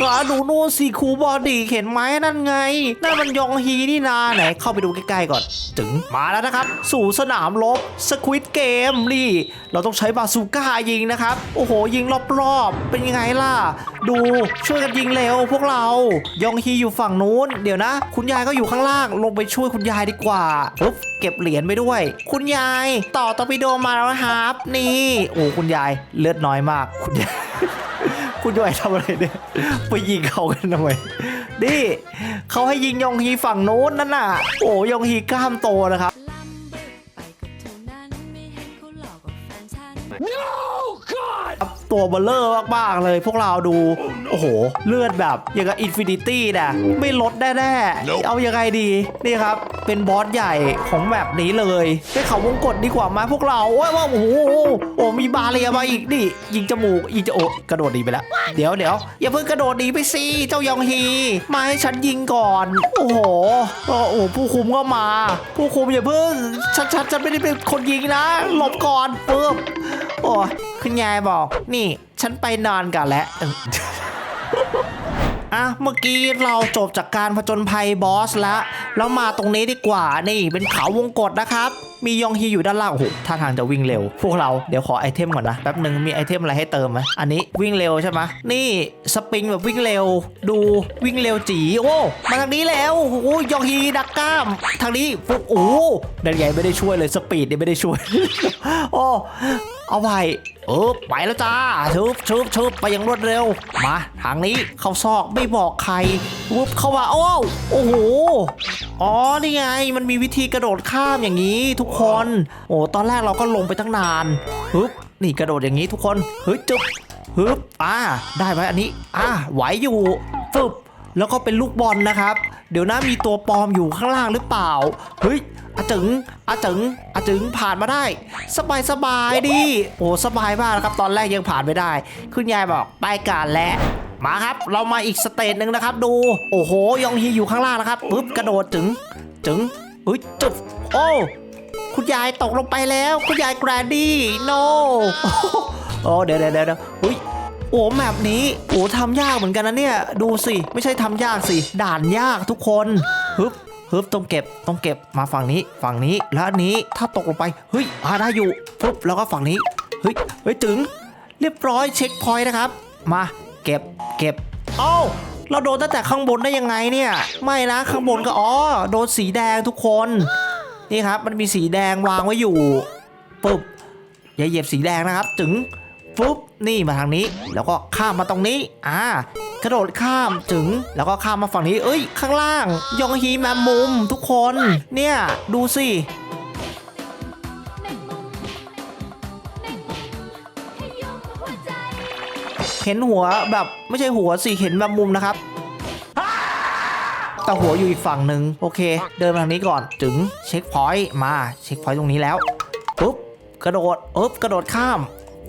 อ่าดูนู่นสิครูบอดีเห็นไหมนั่นไงนั่นมันยองฮีนี่นาไหนเข้าไปดูใกล้ๆก่อนถึงมาแล้วนะครับ สู่สนามรบสควิตเกมนี่ เราต้องใช้บาซูก้ายิงนะครับ โอ้โห ยิงรอบๆ เป็นยังไงล่ะ ดูช่วยกันยิงเร็วพวกเรา ยองฮีอยู่ฝั่งนู้น เดี๋ยวนะ คุณยายก็อยู่ข้างล่าง ลงไปช่วยคุณยายดีกว่าปุ๊บเก็บเหรียญไปด้วย คุณยายต่อตอร์ปิโดมาแล้วครับ นี่ โอ้คุณยายเลือดน้อยมากคุณยาย คุณยอยทำอะไรเนี่ยไปยิงเขากันทำไมนี่เขาให้ยิงยองฮีฝั่งโน้นนั่นน่ะ โอ้ยองฮีกล้ามโตนะครับ ตัวเบลเลอร์มากๆเลยพวกเราดู โอ้โห เลือดแบบอย่างกับอินฟินิตี้นะไม่ลดแน่ๆเอายังไงดีนี่ครับ เป็นบอสใหญ่ของแบบนี้เลยไปเขาวงกดดีกว่าไหมาพวกเราโอ้ยว่าโอ้โหโอ้มีบาเรียมาอีกนี่ยิงจมูกยิงจะโอ้กระโดดหนีไปแล้วเดี๋ยวเดี๋ยวอย่าเพิ่งกระโดดหนีไปสิเจ้ายองฮีมาให้ฉันยิงก่อน โอ้โหโอ้โหผู้คุมก็มา ผู้คุมอย่าเพิ่งฉันฉันฉันไม่ได้เป็นคนยิงนะหลบก่อนปึ๊บโอ้ย คุณยายบอก นี่ ฉันไปนอนก่อนแล้วอะเมื่อกี้เราจบจากการผจญภัยบอสแล้ว แล้วมาตรงนี้ดีกว่า นี่เป็นเขาวงกฏนะครับ มียองฮีอยู่ด้านล่าง โอ้โห ท่าทางจะวิ่งเร็ว พวกเรา เดี๋ยวขอไอเทมก่อนนะ แป๊บหนึ่งมีไอเทมอะไรให้เติมไหมอันนี้วิ่งเร็วใช่ไหมนี่สปริงแบบวิ่งเร็ว ดูวิ่งเร็วจี โอ้ มาทางนี้แล้ว โอ้ยองฮีดักกล้าม ทางนี้ฟุกโอ้ดันใหญ่ไม่ได้ช่วยเลย สปีดเนี่ยไม่ได้ช่วย โอ้ เอาไปเออไปแล้วจ้าชุบชุบชุบไปอย่างรวดเร็ว มาทางนี้เข้าซอกไม่บอกใครวุบเข้ามาโอ้โอ้โหอ๋อนี่ไงมันมีวิธีกระโดดข้ามอย่างนี้ทุกคน โอ้ตอนแรกเราก็ลงไปตั้งนานฮึบนี่กระโดดอย่างนี้ทุกคนเฮ้ยจุ๊บฮึบอ่า ได้ไหมอันนี้ อ่าไหวอยู่ฟึบแล้วก็เป็นลูกบอลนะครับ เดี๋ยวนะมีตัวปลอมอยู่ข้างล่างหรือเปล่าเฮ้ย อาจึงอาจึงอาจึงผ่านมาได้ สบายสบายดิโอ้สบายมากนะครับ ตอนแรกยังผ่านไม่ได้ คุณยายบอกไปการแล้วมาครับ เรามาอีกสเตจหนึ่งนะครับ ดู โอ้โห ยองฮีอยู่ข้างล่างนะครับปึ๊บกระโดดจึงจึงเฮ้ยจุดโอ้คุณยายตกลงไปแล้ว คุณยายแกรนดี้โนโอ้เดี๋ยวเดี๋ยวเดี๋ยวเฮ้ยโอ้แมปนี้โอ้ทำยากเหมือนกันนะเนี่ย ดูสิ ไม่ใช่ทำยากสิ ด่านยากทุกคนฮึบ ฮึบต้องเก็บต้องเก็บมาฝั่งนี้ฝั่งนี้แล้วนี้ถ้าตกลงไปเฮ้ยอาได้อยู่ปุ๊บแล้วก็ฝั่งนี้เฮ้ยเฮ้ยถึง เรียบร้อยเช็คพอยต์นะครับ มาเก็บเก็บเอ้าเราโดนตั้งแต่ข้างบนได้ยังไงเนี่ย ไม่นะข้างบนก็อ๋อโดนสีแดงทุกคน นี่ครับมันมีสีแดงวางไว้อยู่ปุ๊บอย่าเหยียบสีแดงนะครับ ถึง ปุ๊บนี่มาทางนี้ แล้วก็ข้ามมาตรงนี้ อ่ากระโดดข้ามถึงแล้วก็ข้ามมาฝั่งนี้ เอ้ย ข้างล่าง ยองฮีแมมมุมทุกคน เนี่ย ดูสิเห็นหัวแบบไม่ใช่หัวสิเห็นแมมมุมนะครับ แต่หัวอยู่อีกฝั่งหนึ่งโอเค เดินมาทางนี้ก่อนถึงเช็คพอยต์มาเช็คพอยต์ตรงนี้แล้วปุ๊บกระโดดเอ๊บกระโดดข้าม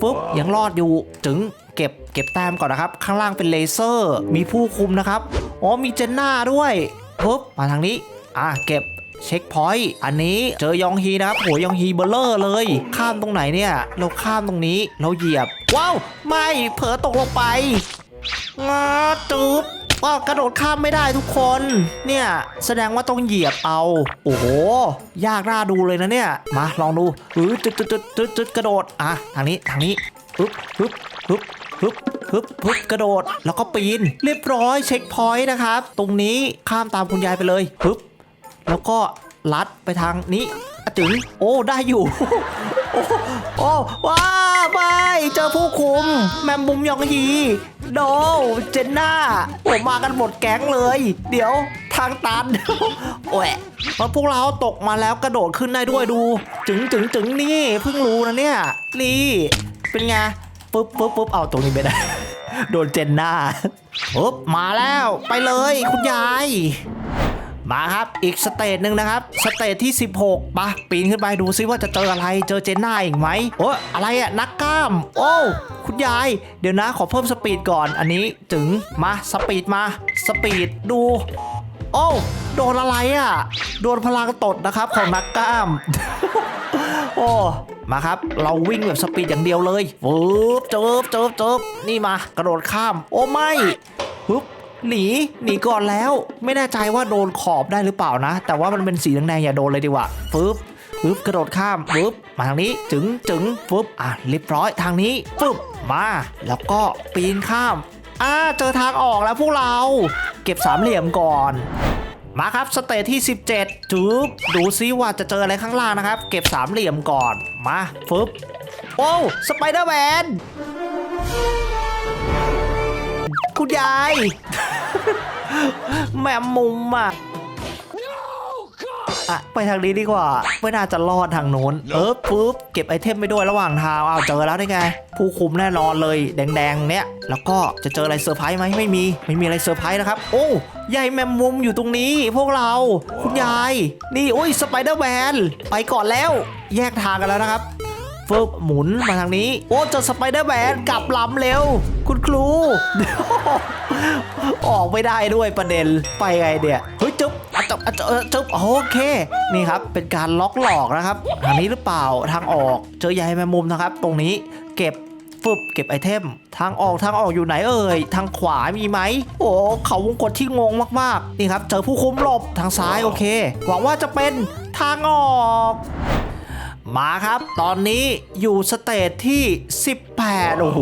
ปุ๊บยังรอดอยู่ถึงเก็บเก็บแต้มก่อนนะครับ ข้างล่างเป็นเลเซอร์ มีผู้คุมนะครับอ๋อมีเจนน่าด้วยปุ๊บมาทางนี้ อะเก็บเช็คพอยต์อันนี้เจอยองฮีนะครับโหยองฮีเบลเลอร์เลย ข้ามตรงไหนเนี่ย เราข้ามตรงนี้เราเหยียบ ว้าว ไม่เผลอตกลงไปงาจุ๊บ ว่ากระโดดข้ามไม่ได้ทุกคน เนี่ยแสดงว่าต้องเหยียบเอา โอ้โห ยากน่าดูเลยนะเนี่ย มาลองดูฮึจุดจุดจุดจุดจุดกระโดด อะ ทางนี้ ทางนี้ฮึบฮึบฮึบฮึบฮึบฮึบกระโดด แล้วก็ปีน เรียบร้อยเช็คพอยต์นะครับ ตรงนี้ข้ามตามคุณยายไปเลยฮึบแล้วก็ลัดไปทางนี้ถึง โอ้ ได้อยู่ โอ้โอ้ว้า ไม่เจอผู้คุม แมมบุมยองฮี โด เจนน่าโอ้มากันหมดแก๊งเลย เดี๋ยวทางตันโอ้ยพอพวกเราตกมาแล้วกระโดดขึ้นได้ด้วยดู จึงจึงจึงนี่เพิ่งรู้นะเนี่ย นี่ เป็นไงปุ๊บปุ๊บปุ๊บเอาตรงนี้ไปได้โดนเจนน่าปุ๊บมาแล้ว ไปเลยคุณยาย มาครับ อีกสเตจหนึ่งนะครับ สเตจที่ 16ปะปีนขึ้นไปดูซิว่าจะเจออะไร เจอเจนน่าอีกไหมโอ้อะไรอะนักกล้าม โอ้ คุณยาย เดี๋ยวนะ ขอเพิ่มสปีดก่อน อันนี้ถึง มา สปีดมา สปีดดู โอ้โดนอะไรอะโดนพลังตดนะครับของนักกล้าม โอ้มาครับ เราวิ่งแบบสปีดอย่างเดียวเลยฟึบเจิบเจิบเจิบนี่มากระโดดข้าม โอ้ไม่ฮึบ หนีหนีก่อนแล้ว ไม่แน่ใจว่าโดนขอบได้หรือเปล่านะ แต่ว่ามันเป็นสีแดงๆอย่าโดนเลยดีกว่าฟึบฟึบกระโดดข้ามฟึบมาทางนี้จึงจึงฟึบอะเรียบร้อยทางนี้ฟึบมา แล้วก็ปีนข้ามอ่าเจอทางออกแล้วพวกเรา เก็บสามเหลี่ยมก่อนมาครับสเตจที่ 17จูบดูซิว่าจะเจออะไรข้างล่างนะครับ เก็บสามเหลี่ยมก่อนมาฟึบโอ้สไปเดอร์แมนคุณยาย แมมมุมอะอะไปทางนี้ดีกว่า ไม่น่าจะรอดทางโน้น เออปุ๊บ เก็บไอเทมไปด้วยระหว่างทางอ้าวเจอแล้วได้ไง ผู้คุมแน่นอนเลย แดงๆ เนี้ยแล้วก็จะเจออะไรเซอร์ไพรส์ไหมไม่มี ไม่มีอะไรเซอร์ไพรส์นะครับ โอ้ยายแมมมุมอยู่ตรงนี้ พวกเรา คุณยาย นี่ โอ้ยสไปเดอร์แมนไปก่อนแล้ว แยกทางกันแล้วนะครับ ฟึบหมุนมาทางนี้ โอ้เจอสไปเดอร์แมนกลับลำเร็ว คุณครู ออกไม่ได้ด้วยประเด็นไปไงเดียเฮ้ยจุ๊บจุ๊บจุ๊บโอเค นี่ครับ เป็นการล็อกหลอกนะครับ ทางนี้หรือเปล่าทางออก เจอยายแมงมุมนะครับ ตรงนี้เก็บฟึบเก็บไอเทม ทางออกทางออกอยู่ไหนเอ่ย ทางขวามีไหม โอ้เขาวงกดที่งงมากๆ นี่ครับ เจอผู้คุ้มหลบทางซ้ายโอเค หวังว่าจะเป็นทางออก มาครับ ตอนนี้อยู่สเตจที่ 18 โอ้โห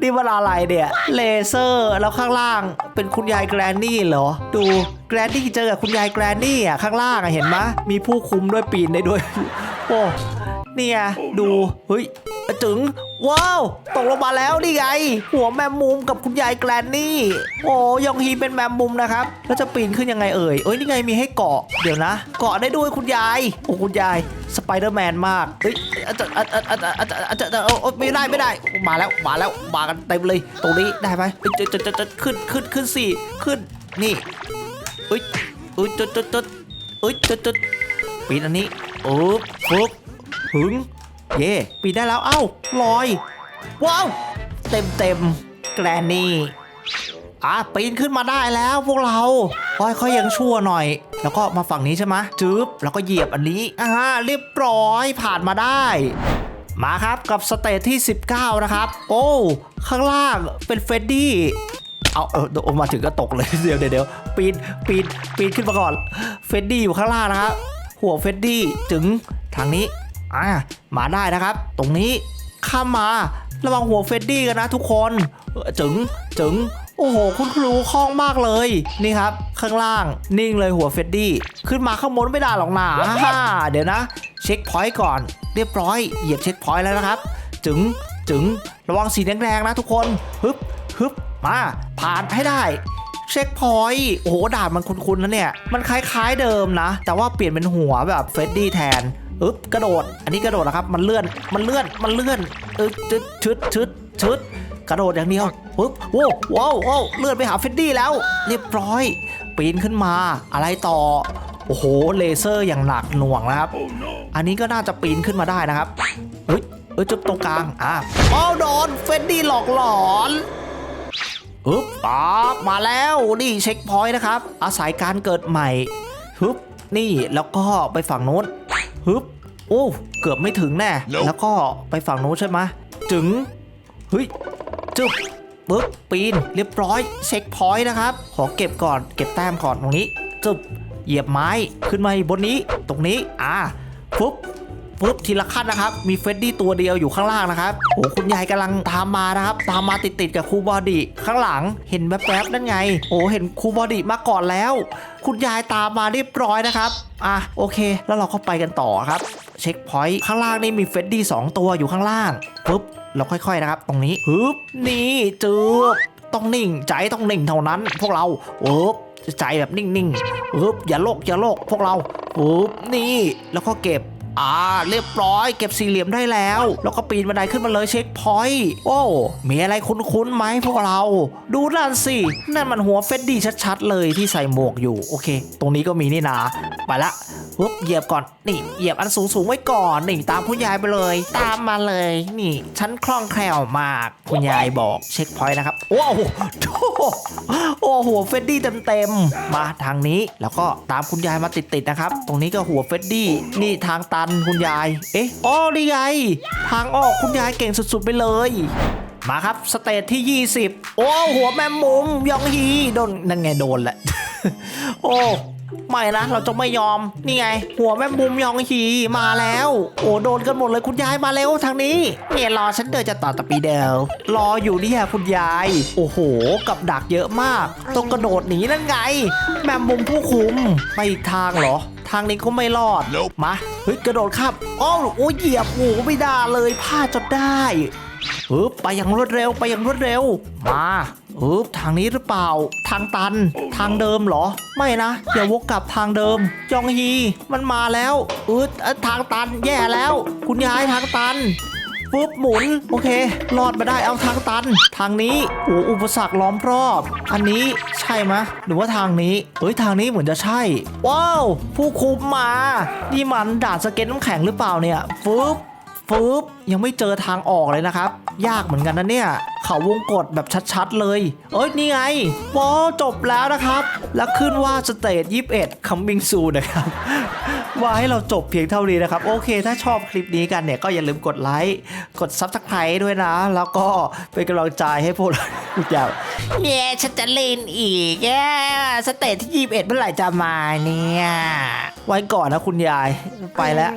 นี่มันอะไรเนี่ย เลเซอร์แล้วข้างล่างเป็นคุณยายแกรนนี่เหรอ ดูแกรนนี่เจอกับคุณยายแกรนนี่อะข้างล่างอะเห็นไหมมีผู้คุมด้วยปีนได้ด้วย โอ้เนี่ยดู เฮ้ยจึง ว้าว ตกลงมาแล้วนี่ไง หัวแมมมุมกับคุณยายแกรนนี่ โอ้ยองฮีเป็นแมมมุมนะครับ แล้วจะปีนขึ้นยังไงเอ่ย เอ้ยนี่ไงมีให้เกาะ เดี๋ยวนะ เกาะได้ด้วยคุณยาย โอ้คุณยายสไปเดอร์แมนมากเฮ้ยอาจจะอาจจะอาจจะอาจจะอาจาจจะไม่ได้ไม่ได้ มาแล้วมาแล้วมากันเต็มเลย ตรงนี้ได้ไหมจะจะจะจะขึ้นขึ้นขึ้นสี่ขึ้น นี่เอ้ยเอ้ยจุดจุดจุดเอ้ยจุดจุดปีนอันนี้โอ้ปุ๊บหึง เย่ปีนได้แล้วเอ้าลอย ว้าว เต็มเต็มแกรนนี่อะปีนขึ้นมาได้แล้วพวกเราค่อยๆยังชั่วหน่อย แล้วก็มาฝั่งนี้ใช่ไหมจึ๊บแล้วก็เหยียบอันนี้อ่าเรียบร้อยผ่านมาได้ มาครับกับสเตจที่ 19 นะครับ โอ้ ข้างล่างเป็นเฟดดี้เอาเออโดนมาถึงก็ตกเลยเดี๋ยวเดี๋ยวปีนปีนปีนขึ้นมาก่อนเฟดดี้อยู่ข้างล่างนะครับหัวเฟดดี้ถึงทางนี้ อ่ามาได้นะครับ ตรงนี้ข้ามมาระวังหัวเฟดดี้กันนะทุกคนจึงจึงโอ้โห คุณครูคล่องมากเลย นี่ครับ ข้างล่างนิ่งเลยหัวเฟดดี้ขึ้นมาข้างบนไม่ได้หรอกนะฮ่าเดี๋ยวนะ เช็คพอยต์ก่อน เรียบร้อยเหยียบเช็คพอยต์แล้วนะครับ จึงจึงระวังสีแดงๆนะทุกคนฮึบฮึบมาผ่านให้ได้เช็คพอยต์โอ้โหด่านมันคุ้นๆนะเนี่ย มันคล้ายๆเดิมนะ แต่ว่าเปลี่ยนเป็นหัวแบบเฟดดี้แทน อึ๊บกระโดด อันนี้กระโดดนะครับ มันเลื่อน มันเลื่อน มันเลื่อนอึ๊บชึดชึดชึดชึดกระโดดอย่างเดียวปึ๊บโว้วว้าวว้าวเลื่อนไปหาเฟดดี้แล้ว เรียบร้อย ปีนขึ้นมา อะไรต่อ โอ้โห เลเซอร์อย่างหนักหน่วงนะครับ อันนี้ก็น่าจะปีนขึ้นมาได้นะครับ เฮ้ยเอ้ยจุดตรงกลาง อะอ้าโดนเฟดดี้หลอกหลอนฮึบป๊าบมาแล้ว นี่เช็คพอยต์นะครับ อาศัยการเกิดใหม่ฮึบนี่แล้วก็ไปฝั่งโน้นฮึบ โอ้เกือบไม่ถึงแน่ Nope แล้วก็ไปฝั่งโน้นใช่ไหมถึงเฮ้ยจึ๊บปึ๊บปีนเรียบร้อยเช็คพอยต์นะครับ ขอเก็บก่อนเก็บแต้มก่อนตรงนี้จึ๊บเหยียบไม้ขึ้นมาบนนี้ ตรงนี้อ่าปุ๊บ ปุ๊บทีละขั้นนะครับ มีเฟดดี้ตัวเดียวอยู่ข้างล่างนะครับโอ้คุณยายกำลังตามมานะครับ ตามมาติดๆกับครูบอดี้ข้างหลังเห็นแวบๆนั่นไง โอ้เห็นครูบอดี้มาก่อนแล้ว คุณยายตามมาเรียบร้อยนะครับอะโอเค แล้วเราก็ไปกันต่อครับ เช็คพอยต์ข้างล่างนี่มีเฟดดี้สองตัวอยู่ข้างล่างปุ๊บเราค่อยๆนะครับ ตรงนี้ฮึบนี่จืบต้องนิ่งใจต้องนิ่งเท่านั้น พวกเราโอ้ใจแบบนิ่งๆฮึบอย่าโลกอย่าโลกพวกเราฮึบนี่แล้วก็เก็บ อ่าเรียบร้อย เก็บสี่เหลี่ยมได้แล้ว แล้วก็ปีนบันไดขึ้นมาเลยเช็คพอยต์โอ้มีอะไรคุ้นๆไหมพวกเรา ดูนั่นสิ นั่นมันหัวเฟดดี้ชัดๆ เลยที่ใส่หมวกอยู่ โอเค ตรงนี้ก็มีนี่นาไปละปุ๊บเหยียบก่อน นี่เหยียบอันสูงๆไว้ก่อนนี่ตามคุณยายไปเลย ตามมาเลย นี่ฉันคล่องแคล่วมาก คุณยายบอกเช็คพอยต์นะครับโอ้โหโอ้โหเฟดดี้เต็มๆมาทางนี้แล้วก็ตามคุณยายมาติดๆนะครับ ตรงนี้ก็หัวเฟดดี้นี่ทางตันคุณยาย เอ๊ะอ๋อนี่ไง ทางออกคุณยายเก่งสุดๆไปเลย มาครับสเตจที่ 20 โอ้หัวแมมมุมยองฮีโดนนั่นไงโดนแหละ โอ้ไม่นะเราจะไม่ยอม นี่ไง หัวแม่มุมยองฮีมาแล้ว โอ้โดนกันหมดเลยคุณยายมาเร็วทางนี้เนี่ยรอฉันเดินจะต่อตะปีเดียวรออยู่นี่ยคุณยาย โอ้โห กับดักเยอะมาก ต้องกระโดดหนีนั่นไง แมมมุมผู้คุมไปอีทางเหรอ ทางนี้ก็ไม่รอดมาเฮ้ยกระโดดครับอ้าวโอ้ยเหยียบโอ้ไม่ได้เลยพลาดจนได้ฮึบไปอย่างรวดเร็วไปอย่างรวดเร็ว มาฮึบทางนี้หรือเปล่า ทางตัน ทางเดิมเหรอ ไม่นะอย่าวกกลับทางเดิมยองฮีมันมาแล้วอืดเอ้ยทางตันแย่แล้ว คุณยายทางตัน ปุ๊บหมุน โอเครอดมาได้เอาทางตัน ทางนี้โอ้อุปสรรคล้อมรอบ อันนี้ใช่ไหมหรือว่าทางนี้เฮ้ยทางนี้เหมือนจะใช่ ว้าว ผู้คุมมา นี่มันด่านสเก็ตน้ำแข็งหรือเปล่าเนี่ยฟึบฟึบยังไม่เจอทางออกเลยนะครับ ยากเหมือนกันนะเนี่ย เขาวงกดแบบชัดๆเลย เอ้ยนี่ไงว้าวจบแล้วนะครับ แล้วขึ้นว่าสเตจ21 coming soon นะครับว่าให้เราจบเพียงเท่านี้นะครับ โอเค ถ้าชอบคลิปนี้กันเนี่ย ก็อย่าลืมกดไลค์ กด Subscribe ด้วยนะ แล้วก็เป็นกำลังใจให้พวกเราทุกอย่างเนี่ยฉันจะเล่นอีกแย่สเตจที่21เมื่อไหร่จะมาเนี่ย ไว้ก่อนนะคุณยายไปแล้ว